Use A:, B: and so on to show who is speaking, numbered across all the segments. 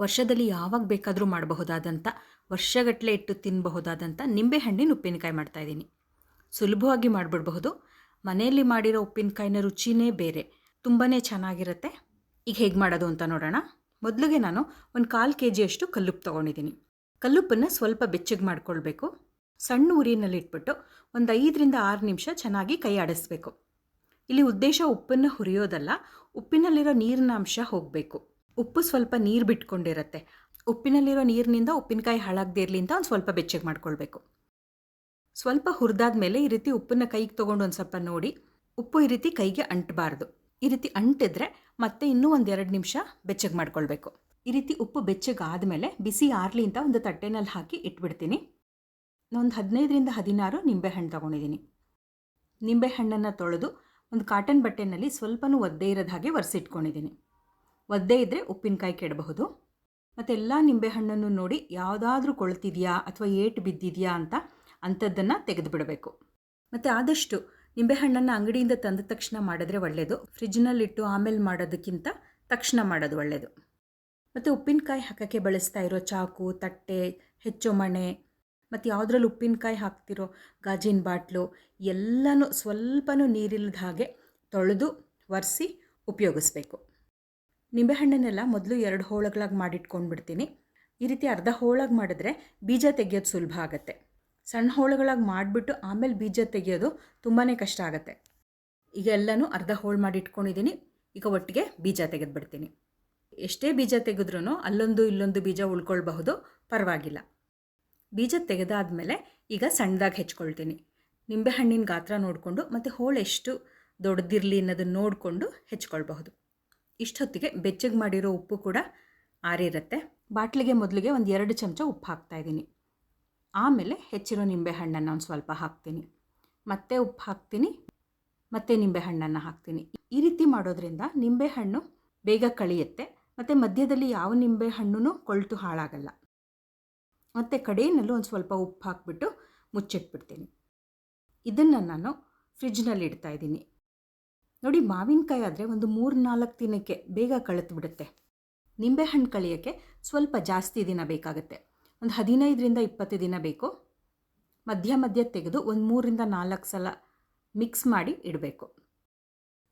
A: ವರ್ಷದಲ್ಲಿ ಯಾವಾಗ ಬೇಕಾದರೂ ಮಾಡಬಹುದಾದಂಥ ವರ್ಷಗಟ್ಟಲೆ ಇಟ್ಟು ತಿನ್ನಬಹುದಾದಂಥ ನಿಂಬೆಹಣ್ಣಿನ ಉಪ್ಪಿನಕಾಯಿ ಮಾಡ್ತಾಯಿದ್ದೀನಿ ಸುಲಭವಾಗಿ ಮಾಡಿಬಿಡಬಹುದು. ಮನೆಯಲ್ಲಿ ಮಾಡಿರೋ ಉಪ್ಪಿನಕಾಯಿನ ರುಚಿನೇ ಬೇರೆ. ತುಂಬಾ ಚೆನ್ನಾಗಿರುತ್ತೆ. ಈಗ ಹೇಗೆ ಮಾಡೋದು ಅಂತ ನೋಡೋಣ. ಮೊದಲಿಗೆ ನಾನು ಒಂದು ಕಾಲು ಕೆ ಜಿಯಷ್ಟು ಕಲ್ಲುಪ್ಪು ತೊಗೊಂಡಿದ್ದೀನಿ. ಕಲ್ಲುಪ್ಪನ್ನು ಸ್ವಲ್ಪ ಬೆಚ್ಚಗೆ ಮಾಡ್ಕೊಳ್ಬೇಕು. ಸಣ್ಣ ಉರಿನಲ್ಲಿ ಇಟ್ಬಿಟ್ಟು ಒಂದು ಐದರಿಂದ ಆರು ನಿಮಿಷ ಚೆನ್ನಾಗಿ ಕೈ ಆಡಿಸ್ಬೇಕು. ಇಲ್ಲಿ ಉದ್ದೇಶ ಉಪ್ಪನ್ನು ಹುರಿಯೋದಲ್ಲ, ಉಪ್ಪಿನಲ್ಲಿರೋ ನೀರಿನ ಅಂಶ ಹೋಗಬೇಕು. ಉಪ್ಪು ಸ್ವಲ್ಪ ನೀರು ಬಿಟ್ಕೊಂಡಿರುತ್ತೆ. ಉಪ್ಪಿನಲ್ಲಿರೋ ನೀರಿನಿಂದ ಉಪ್ಪಿನಕಾಯಿ ಹಾಳಾಗದೇ ಇರಲಿ ಅಂತ ಒಂದು ಸ್ವಲ್ಪ ಬೆಚ್ಚಗೆ ಮಾಡ್ಕೊಳ್ಬೇಕು. ಸ್ವಲ್ಪ ಹುರಿದಾದ ಮೇಲೆ ಈ ರೀತಿ ಉಪ್ಪನ್ನ ಕೈಗೆ ತೊಗೊಂಡು ಒಂದು ಸ್ವಲ್ಪ ನೋಡಿ. ಉಪ್ಪು ಈ ರೀತಿ ಕೈಗೆ ಅಂಟಬಾರ್ದು. ಈ ರೀತಿ ಅಂಟಿದ್ರೆ ಮತ್ತೆ ಇನ್ನೂ ಒಂದು ಎರಡು ನಿಮಿಷ ಬೆಚ್ಚಗೆ ಮಾಡ್ಕೊಳ್ಬೇಕು. ಈ ರೀತಿ ಉಪ್ಪು ಬೆಚ್ಚಗೆ ಆದಮೇಲೆ ಬಿಸಿ ಆರಲಿ ಅಂತ ಒಂದು ತಟ್ಟೆನಲ್ಲಿ ಹಾಕಿ ಇಟ್ಬಿಡ್ತೀನಿ. ನಾನೊಂದು ಹದಿನೈದರಿಂದ ಹದಿನಾರು ನಿಂಬೆಹಣ್ಣು ತೊಗೊಂಡಿದ್ದೀನಿ ನಿಂಬೆಹಣ್ಣನ್ನು ತೊಳೆದು ಒಂದು ಕಾಟನ್ ಬಟ್ಟೆನಲ್ಲಿ ಸ್ವಲ್ಪನೂ ಒದ್ದೆ ಇರೋದ ಹಾಗೆ ಒರೆಸಿಟ್ಕೊಂಡಿದ್ದೀನಿ ಒದ್ದೆ ಇದ್ದರೆ ಉಪ್ಪಿನಕಾಯಿ ಕೆಡಬಹುದು. ಮತ್ತು ಎಲ್ಲ ನಿಂಬೆಹಣ್ಣನ್ನು ನೋಡಿ ಯಾವುದಾದ್ರೂ ಕೊಳ್ತಿದೆಯಾ ಅಥವಾ ಏಟು ಬಿದ್ದಿದೆಯಾ ಅಂತ ಅಂಥದ್ದನ್ನು ತೆಗೆದು ಬಿಡಬೇಕು ಮತ್ತು ಆದಷ್ಟು ನಿಂಬೆಹಣ್ಣನ್ನು ಅಂಗಡಿಯಿಂದ ತಂದ ತಕ್ಷಣ ಮಾಡಿದ್ರೆ ಒಳ್ಳೆಯದು ಫ್ರಿಜ್ನಲ್ಲಿಟ್ಟು ಆಮೇಲೆ ಮಾಡೋದಕ್ಕಿಂತ ತಕ್ಷಣ ಮಾಡೋದು ಒಳ್ಳೆಯದು ಮತ್ತು ಉಪ್ಪಿನಕಾಯಿ ಹಾಕೋಕ್ಕೆ ಬಳಸ್ತಾ ಇರೋ ಚಾಕು, ತಟ್ಟೆ ಹೆಚ್ಚು ಮಣೆ ಮತ್ತು ಯಾವುದ್ರಲ್ಲಿ ಉಪ್ಪಿನಕಾಯಿ ಹಾಕ್ತಿರೋ ಗಾಜಿನ ಬಾಟ್ಲು ಎಲ್ಲನೂ ಸ್ವಲ್ಪನೂ ನೀರಿಲ್ಲದ ಹಾಗೆ ತೊಳೆದು ಒರೆಸಿ ಉಪಯೋಗಿಸ್ಬೇಕು. ನಿಂಬೆಹಣ್ಣನ್ನೆಲ್ಲ ಮೊದಲು ಎರಡು ಹೋಳಗಳಾಗಿ ಮಾಡಿಟ್ಕೊಂಡ್ಬಿಡ್ತೀನಿ. ಈ ರೀತಿ ಅರ್ಧ ಹೋಳಾಗಿ ಮಾಡಿದ್ರೆ ಬೀಜ ತೆಗೆಯೋದು ಸುಲಭ ಆಗುತ್ತೆ. ಸಣ್ಣ ಹೋಳುಗಳಾಗಿ ಮಾಡಿಬಿಟ್ಟು ಆಮೇಲೆ ಬೀಜ ತೆಗೆಯೋದು ತುಂಬಾ ಕಷ್ಟ ಆಗುತ್ತೆ. ಈಗ ಎಲ್ಲನೂ ಅರ್ಧ ಹೋಳು ಮಾಡಿ ಇಟ್ಕೊಂಡಿದ್ದೀನಿ ಈಗ ಒಟ್ಟಿಗೆ ಬೀಜ ತೆಗೆದುಬಿಡ್ತೀನಿ. ಎಷ್ಟೇ ಬೀಜ ತೆಗೆದ್ರೂ ಅಲ್ಲೊಂದು ಇಲ್ಲೊಂದು ಬೀಜ ಉಳ್ಕೊಳ್ಬಹುದು, ಪರವಾಗಿಲ್ಲ. ಬೀಜ ತೆಗೆದಾದ್ಮೇಲೆ ಈಗ ಸಣ್ಣದಾಗಿ ಹೆಚ್ಕೊಳ್ತೀನಿ. ನಿಂಬೆಹಣ್ಣಿನ ಗಾತ್ರ ನೋಡಿಕೊಂಡು ಮತ್ತು ಹೋಳು ಎಷ್ಟು ದೊಡ್ಡದಿರಲಿ ಅನ್ನೋದನ್ನು ನೋಡಿಕೊಂಡು ಹೆಚ್ಕೊಳ್ಬಹುದು. ಇಷ್ಟೊತ್ತಿಗೆ ಬೆಚ್ಚಗೆ ಮಾಡಿರೋ ಉಪ್ಪು ಕೂಡ ಆರಿರುತ್ತೆ. ಬಾಟ್ಲಿಗೆ ಮೊದಲಿಗೆ ಒಂದು ಎರಡು ಚಮಚ ಉಪ್ಪು ಹಾಕ್ತಾಯಿದ್ದೀನಿ ಆಮೇಲೆ ಹೆಚ್ಚಿರೋ ನಿಂಬೆಹಣ್ಣನ್ನು ಒಂದು ಸ್ವಲ್ಪ ಹಾಕ್ತೀನಿ. ಮತ್ತೆ ಉಪ್ಪು ಹಾಕ್ತೀನಿ, ಮತ್ತೆ ನಿಂಬೆಹಣ್ಣನ್ನು ಹಾಕ್ತೀನಿ. ಈ ರೀತಿ ಮಾಡೋದ್ರಿಂದ ನಿಂಬೆಹಣ್ಣು ಬೇಗ ಕಳಿಯುತ್ತೆ, ಮತ್ತು ಮಧ್ಯದಲ್ಲಿ ಯಾವ ನಿಂಬೆಹಣ್ಣು ಕೊಳ್ತು ಹಾಳಾಗಲ್ಲ. ಮತ್ತು ಕಡೆಯಲ್ಲೂ ಒಂದು ಸ್ವಲ್ಪ ಉಪ್ಪು ಹಾಕ್ಬಿಟ್ಟು ಮುಚ್ಚಿಟ್ಬಿಡ್ತೀನಿ. ಇದನ್ನು ನಾನು ಫ್ರಿಜ್ನಲ್ಲಿ ಇಡ್ತಾ ಇದ್ದೀನಿ. ನೋಡಿ ಮಾವಿನಕಾಯಿ ಆದರೆ ಒಂದು ಮೂರು ನಾಲ್ಕು ದಿನಕ್ಕೆ ಬೇಗ ಕಳೆತು ಬಿಡುತ್ತೆ ನಿಂಬೆಹಣ್ಣು ಕಳಿಯೋಕ್ಕೆ ಸ್ವಲ್ಪ ಜಾಸ್ತಿ ದಿನ ಬೇಕಾಗುತ್ತೆ. ಒಂದು ಹದಿನೈದರಿಂದ ಇಪ್ಪತ್ತು ದಿನ ಬೇಕು. ಮಧ್ಯ ಮಧ್ಯ ತೆಗೆದು ಒಂದು ಮೂರಿಂದ ನಾಲ್ಕು ಸಲ ಮಿಕ್ಸ್ ಮಾಡಿ ಇಡಬೇಕು.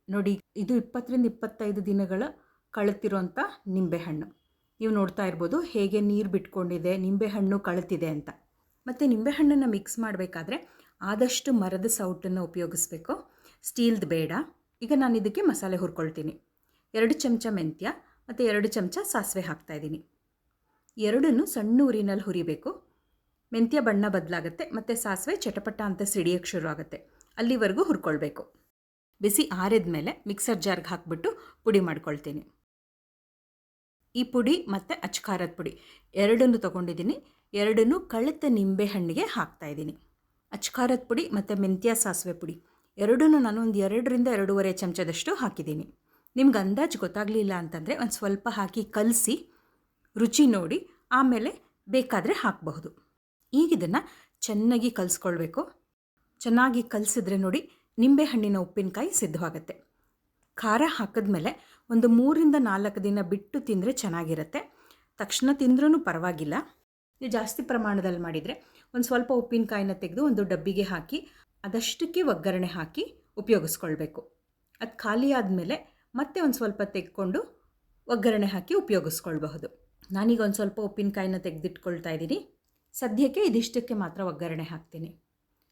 A: ನೋಡಿ ಇದು ಇಪ್ಪತ್ತರಿಂದ ಇಪ್ಪತ್ತೈದು ದಿನಗಳ ಕಳೆತಿರೋಂಥ ನಿಂಬೆಹಣ್ಣು. ನೀವು ನೋಡ್ತಾ ಇರ್ಬೋದು ಹೇಗೆ ನೀರು ಬಿಟ್ಕೊಂಡಿದೆ, ನಿಂಬೆಹಣ್ಣು ಕಳೆತಿದೆ ಅಂತ. ಮತ್ತು ನಿಂಬೆಹಣ್ಣನ್ನು ಮಿಕ್ಸ್ ಮಾಡಬೇಕಾದ್ರೆ ಆದಷ್ಟು ಮರದ ಸೌಟನ್ನು ಉಪಯೋಗಿಸ್ಬೇಕು. ಸ್ಟೀಲ್ದು ಬೇಡ. ಈಗ ನಾನು ಇದಕ್ಕೆ ಮಸಾಲೆ ಹುರ್ಕೊಳ್ತೀನಿ. ಎರಡು ಚಮಚ ಮೆಂತ್ಯ ಮತ್ತು ಎರಡು ಚಮಚ ಸಾಸಿವೆ ಹಾಕ್ತಾಯಿದ್ದೀನಿ ಎರಡನ್ನು ಸಣ್ಣ ಊರಿನಲ್ಲಿ ಹುರಿಬೇಕು. ಮೆಂತ್ಯ ಬಣ್ಣ ಬದಲಾಗುತ್ತೆ ಮತ್ತು ಸಾಸಿವೆ ಚಟಪಟ ಅಂತ ಸಿಡಿಯೋಕ್ಕೆ ಶುರು ಆಗುತ್ತೆ. ಅಲ್ಲಿವರೆಗೂ ಹುರ್ಕೊಳ್ಬೇಕು. ಬಿಸಿ ಆರಿದ ಮೇಲೆ ಮಿಕ್ಸರ್ ಜಾರ್ಗೆ ಹಾಕ್ಬಿಟ್ಟು ಪುಡಿ ಮಾಡ್ಕೊಳ್ತೀನಿ. ಈ ಪುಡಿ ಮತ್ತು ಅಚ್ಕಾರದ ಪುಡಿ ಎರಡನ್ನು ತೊಗೊಂಡಿದ್ದೀನಿ. ಎರಡನ್ನು ಕಳೆತ ನಿಂಬೆಹಣ್ಣಿಗೆ ಹಾಕ್ತಾಯಿದ್ದೀನಿ ಅಚ್ಕಾರದ ಪುಡಿ ಮತ್ತು ಮೆಂತ್ಯ ಸಾಸಿವೆ ಪುಡಿ ಎರಡನ್ನೂ ನಾನು ಒಂದು ಎರಡರಿಂದ ಎರಡೂವರೆ ಚಮಚದಷ್ಟು ಹಾಕಿದ್ದೀನಿ. ನಿಮ್ಗೆ ಅಂದಾಜು ಗೊತ್ತಾಗಲಿಲ್ಲ ಅಂತಂದರೆ ಒಂದು ಸ್ವಲ್ಪ ಹಾಕಿ ಕಲಸಿ, ರುಚಿ ನೋಡಿ, ಆಮೇಲೆ ಬೇಕಾದರೆ ಹಾಕಬಹುದು. ಈಗ ಇದನ್ನು ಚೆನ್ನಾಗಿ ಕಲಿಸ್ಕೊಳ್ಬೇಕು. ಚೆನ್ನಾಗಿ ಕಲಸಿದ್ರೆ ನೋಡಿ ನಿಂಬೆಹಣ್ಣಿನ ಉಪ್ಪಿನಕಾಯಿ ಸಿದ್ಧವಾಗುತ್ತೆ. ಖಾರ ಹಾಕಿದ್ಮೇಲೆ ಒಂದು ಮೂರಿಂದ ನಾಲ್ಕು ದಿನ ಬಿಟ್ಟು ತಿಂದರೆ ಚೆನ್ನಾಗಿರುತ್ತೆ. ತಕ್ಷಣ ತಿಂದ್ರೂ ಪರವಾಗಿಲ್ಲ. ನೀವು ಜಾಸ್ತಿ ಪ್ರಮಾಣದಲ್ಲಿ ಮಾಡಿದರೆ ಒಂದು ಸ್ವಲ್ಪ ಉಪ್ಪಿನಕಾಯಿನ ತೆಗೆದು ಒಂದು ಡಬ್ಬಿಗೆ ಹಾಕಿ ಅದಷ್ಟಕ್ಕೆ ಒಗ್ಗರಣೆ ಹಾಕಿ ಉಪಯೋಗಿಸ್ಕೊಳ್ಬೇಕು. ಅದು ಖಾಲಿ ಆದಮೇಲೆ ಮತ್ತೆ ಒಂದು ಸ್ವಲ್ಪ ತೆಗೆದುಕೊಂಡು ಒಗ್ಗರಣೆ ಹಾಕಿ ಉಪಯೋಗಿಸ್ಕೊಳ್ಬಹುದು. ನಾನೀಗ ಒಂದು ಸ್ವಲ್ಪ ಉಪ್ಪಿನಕಾಯಿನ ತೆಗೆದಿಟ್ಕೊಳ್ತಾ ಇದ್ದೀನಿ. ಸದ್ಯಕ್ಕೆ ಇದಿಷ್ಟಕ್ಕೆ ಮಾತ್ರ ಒಗ್ಗರಣೆ ಹಾಕ್ತೀನಿ.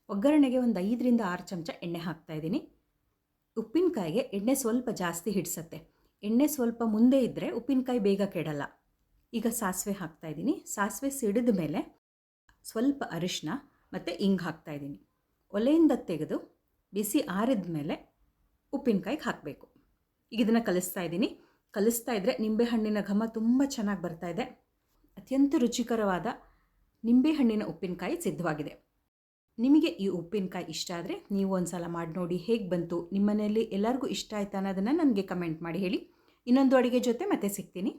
A: ಒಗ್ಗರಣೆಗೆ ಒಂದು ಐದರಿಂದ ಆರು ಚಮಚ ಎಣ್ಣೆ ಹಾಕ್ತಾ ಇದ್ದೀನಿ. ಉಪ್ಪಿನಕಾಯಿಗೆ ಎಣ್ಣೆ ಸ್ವಲ್ಪ ಜಾಸ್ತಿ ಹಿಡಿಸತ್ತೆ. ಎಣ್ಣೆ ಸ್ವಲ್ಪ ಮುಂದೆ ಇದ್ದರೆ ಉಪ್ಪಿನಕಾಯಿ ಬೇಗ ಕೆಡಲ್ಲ. ಈಗ ಸಾಸಿವೆ ಹಾಕ್ತಾಯಿದ್ದೀನಿ ಸಾಸಿವೆ ಸಿಡಿದ ಮೇಲೆ ಸ್ವಲ್ಪ ಅರಿಶಿನ ಮತ್ತು ಇಂಗು ಹಾಕ್ತಾಯಿದ್ದೀನಿ ಒಲೆಯಿಂದ ತೆಗೆದು ಬಿಸಿ ಆರಿದ ಮೇಲೆ ಉಪ್ಪಿನಕಾಯಿಗೆ ಹಾಕಬೇಕು. ಈಗ ಇದನ್ನು ಕಲಿಸ್ತಾ ಇದ್ದೀನಿ. ಕಲಿಸ್ತಾ ಇದ್ದರೆ ನಿಂಬೆಹಣ್ಣಿನ ಘಮ ತುಂಬ ಚೆನ್ನಾಗಿ ಬರ್ತಾ ಇದೆ. ಅತ್ಯಂತ ರುಚಿಕರವಾದ ನಿಂಬೆಹಣ್ಣಿನ ಉಪ್ಪಿನಕಾಯಿ ಸಿದ್ಧವಾಗಿದೆ. ನಿಮಗೆ ಈ ಉಪ್ಪಿನಕಾಯಿ ಇಷ್ಟ ಆದರೆ ನೀವು ಒಂದು ಸಲ ಮಾಡಿ ನೋಡಿ ಹೇಗೆ ಬಂತು. ನಿಮ್ಮನೆಯಲ್ಲಿ ಎಲ್ಲರಿಗೂ ಇಷ್ಟ ಆಯ್ತಾ ಅನ್ನೋದನ್ನು ನನಗೆ ಕಮೆಂಟ್ ಮಾಡಿ ಹೇಳಿ. ಇನ್ನೊಂದು ಅಡುಗೆ ಜೊತೆ ಮತ್ತೆ ಸಿಗ್ತೀನಿ.